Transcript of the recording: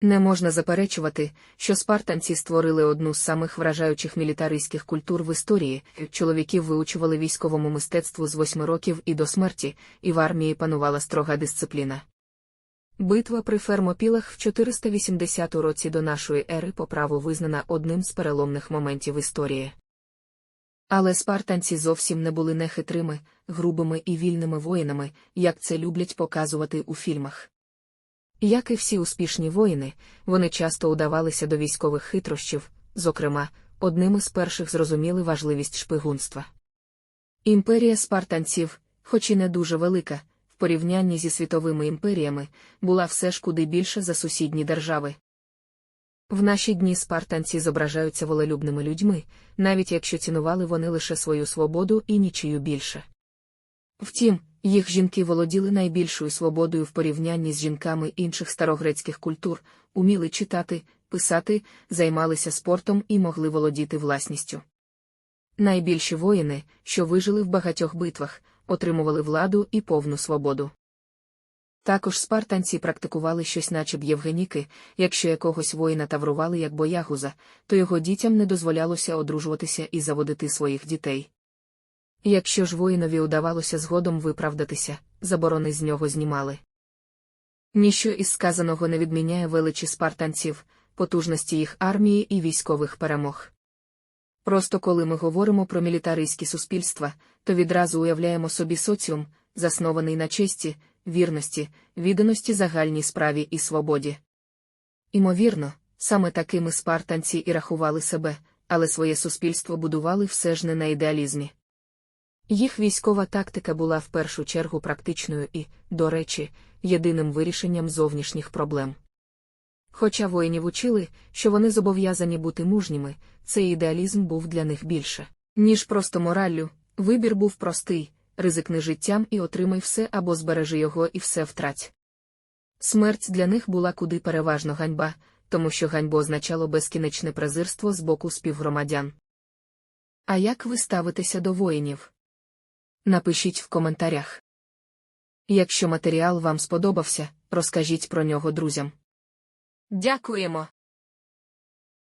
Не можна заперечувати, що спартанці створили одну з самих вражаючих мілітаристських культур в історії. Чоловіків виучували військовому мистецтву з восьми років і до смерті, і в армії панувала строга дисципліна. Битва при Фермопілах в 480 році до нашої ери по праву визнана одним з переломних моментів історії. Але спартанці зовсім не були нехитрими, грубими і вільними воїнами, як це люблять показувати у фільмах. Як і всі успішні воїни, вони часто удавалися до військових хитрощів, зокрема, одним із перших зрозуміли важливість шпигунства. Імперія спартанців, хоч і не дуже велика, в порівнянні зі світовими імперіями, була все ж куди більше за сусідні держави. В наші дні спартанці зображаються волелюбними людьми, навіть якщо цінували вони лише свою свободу і нічию більше. Втім, їх жінки володіли найбільшою свободою в порівнянні з жінками інших старогрецьких культур, уміли читати, писати, займалися спортом і могли володіти власністю. Найбільші воїни, що вижили в багатьох битвах, отримували владу і повну свободу. Також спартанці практикували щось наче б євгеніки, якщо якогось воїна таврували як боягуза, то його дітям не дозволялося одружуватися і заводити своїх дітей. Якщо ж воїнові удавалося згодом виправдатися, заборони з нього знімали. Ніщо із сказаного не відміняє величі спартанців, потужності їх армії і військових перемог. Просто коли ми говоримо про мілітаристські суспільства, то відразу уявляємо собі соціум, заснований на честі, вірності, відданості загальній справі і свободі. Імовірно, саме такими спартанці і рахували себе, але своє суспільство будували все ж не на ідеалізмі. Їх військова тактика була в першу чергу практичною і, до речі, єдиним вирішенням зовнішніх проблем. Хоча воїнів учили, що вони зобов'язані бути мужніми, цей ідеалізм був для них більше, ніж просто мораллю, вибір був простий ризикни життям і отримай все або збережи його і все втрать. Смерть для них була куди переважно ганьба, тому що ганьбо означало безкінечне презирство з боку співгромадян. А як ви ставитеся до воїнів? Напишіть в коментарях. Якщо матеріал вам сподобався, розкажіть про нього друзям. Дякуємо!